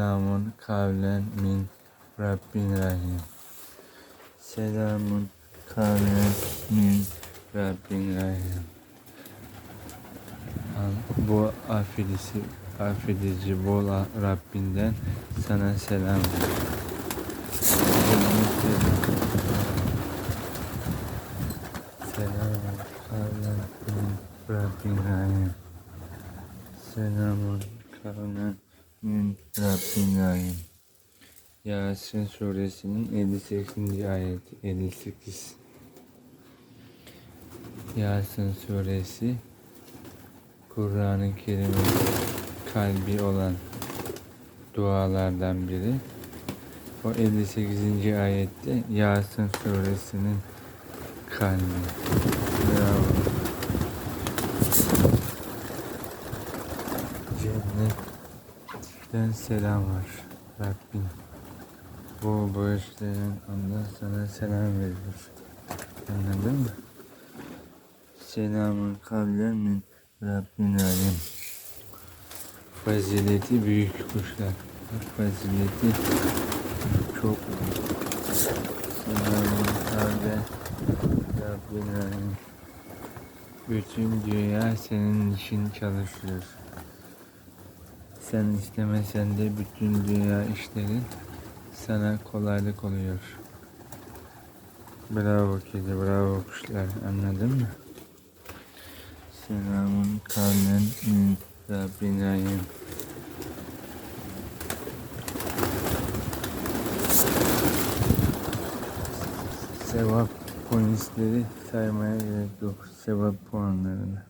Selamun kavlen min Rabbin Rahim. Selamun kavlen min Rabbin Rahim. Bu affedici, affedici bol Rabbinden sana selam. Selamun kavlen min Rabbin Rahim. Selamun kavlen min Rabbin Rahim. Yasin suresinin 58. ayeti 58. Yasin suresi Kur'an-ı kalbi olan dualardan biri. O 58. ayette Yasin suresinin kalbi. Bravo. Cennetten selam var Rabbim. Bu bağışlayan Allah sana selam veriyor. Anladın mı? Selamun kavlen Rabbin alim. Fazileti büyük kuşlar. Fazileti çok büyük. Selamun kavlen Rabbin alim. Bütün dünya senin için çalışıyor. Sen istemesen de bütün dünya işlerin sana kolaylık oluyor. Bravo kedi, bravo kuşlar. Anladın mı? Selamun kavlen min Rabbin rahim. Sevap polisleri saymaya gerek yok. Sevap puanlarını.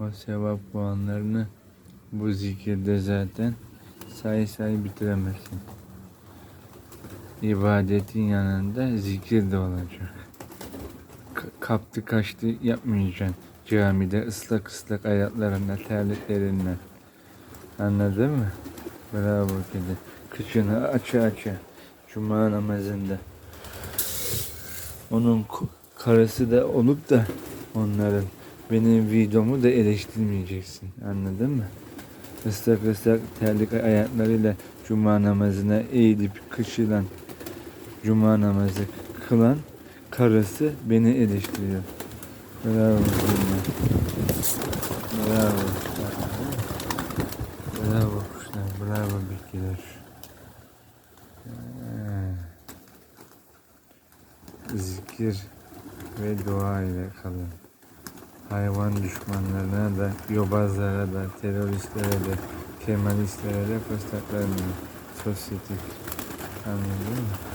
O sevap puanlarını bu zikirde zaten say say bitiremezsin. İbadetin yanında zikir de olacak. K- kaptı kaçtı yapmayacaksın. Camide ıslak ıslak ayaklarında terliklerinle. Anladın mı? Bravo kedi. Kıçını açı açı. Cuma namazında. Onun karısı da olup da onların benim videomu da eleştirmeyeceksin. Anladın mı? Islak ıslak terlik ayaklarıyla cuma namazına eğilip kışılan cuma namazı kılan karısı beni eleştiriyor. Bravo. Bravo. Bravo kuşlar. Bravo bitkiler. Ee, Zikir ve dua ile kalın. Hayvan düşmanlarına da, yobazlara da, teröristlere de, kemalistlere de fırsatlarını sosyetik. Anladın mı?